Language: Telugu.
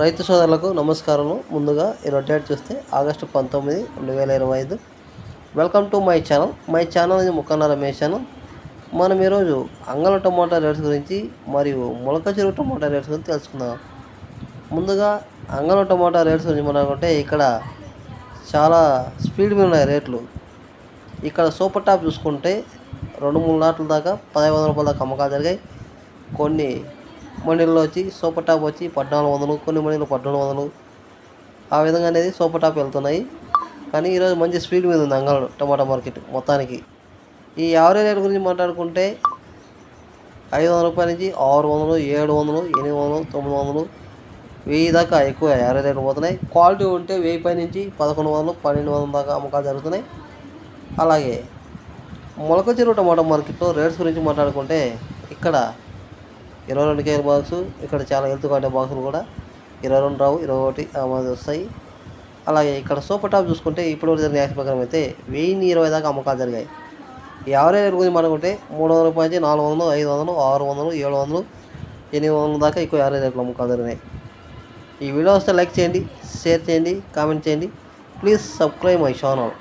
రైతు సోదరులకు నమస్కారం ముందుగా ఈరోజు డేట్ చూస్తే ఆగస్టు పంతొమ్మిది రెండు వేల ఇరవై ఐదు. Welcome to my channel my channel ఇది ముక్కన్న రమేష్ ఛానల్ మనం ఈరోజు అంగళ టమాటా రేట్స్ గురించి మరియు మొలక చెరువు టమాటా రేట్స్ గురించి తెలుసుకుందాం. ముందుగా అంగళ టమాటా రేట్స్ గురించి మనం అనుకుంటే ఇక్కడ చాలా స్పీడ్ మీద ఉన్నాయి రేట్లు. ఇక్కడ సూపర్ టాప్ చూసుకుంటే రెండు మూడు నాట్ల దాకా పదహైదు వందల రూపాయల దాకా అమ్మకాలు జరిగాయి. కొన్ని మండీల్లో వచ్చి సూపర్ టాప్ వచ్చి పద్నాలుగు వందలు కొన్ని మండీలు పద్నాలుగు వందలు. ఆ విధంగా అనేది సూపర్ టాప్ వెళ్తున్నాయి. కానీ ఈరోజు మంచి స్పీడ్ మీద ఉంది అంగళం టమాటా మార్కెట్ మొత్తానికి. ఈ యావరేజ్ రేట్ గురించి మాట్లాడుకుంటే ఐదు వందల రూపాయల నుంచి ఆరు వందలు ఏడు వందలు ఎనిమిది వందలు తొమ్మిది వందలు వెయ్యి దాకా ఎక్కువ యావరేజ్ రేట్లు పోతున్నాయి. క్వాలిటీ ఉంటే వెయ్యి పై నుంచి పదకొండు వందలు పన్నెండు వందల దాకా అమ్మకాలు జరుగుతున్నాయి. అలాగే మొలక చెరువు టమాటా మార్కెట్లో రేట్స్ గురించి మాట్లాడుకుంటే ఇక్కడ ఇరవై రెండు కేజీల బాక్స్ ఇక్కడ చాలా హెల్త్ కాంటే బాక్సులు కూడా. ఇరవై రెండు రావు ఇరవై ఒకటి ఆ వస్తాయి. అలాగే ఇక్కడ సూపర్ టాప్ చూసుకుంటే ఇప్పుడు జరిగిన యాక్స్ ప్రకారం అయితే వెయ్యి ఇరవై దాకా అమ్మకాలు జరిగాయి. ఈ యావరేజ్ రేట్ గురించి మాట్లాడుకుంటే మూడు వందల రూపాయల నుంచి నాలుగు వందలు ఐదు వందలు ఆరు వందలు ఏడు వందలు ఎనిమిది వందల దాకా ఎక్కువ యావరేజ్ రేట్లు అమ్మకాలు జరిగినాయి. ఈ వీడియో వస్తే లైక్ చేయండి షేర్ చేయండి కామెంట్ చేయండి. Please subscribe my channel.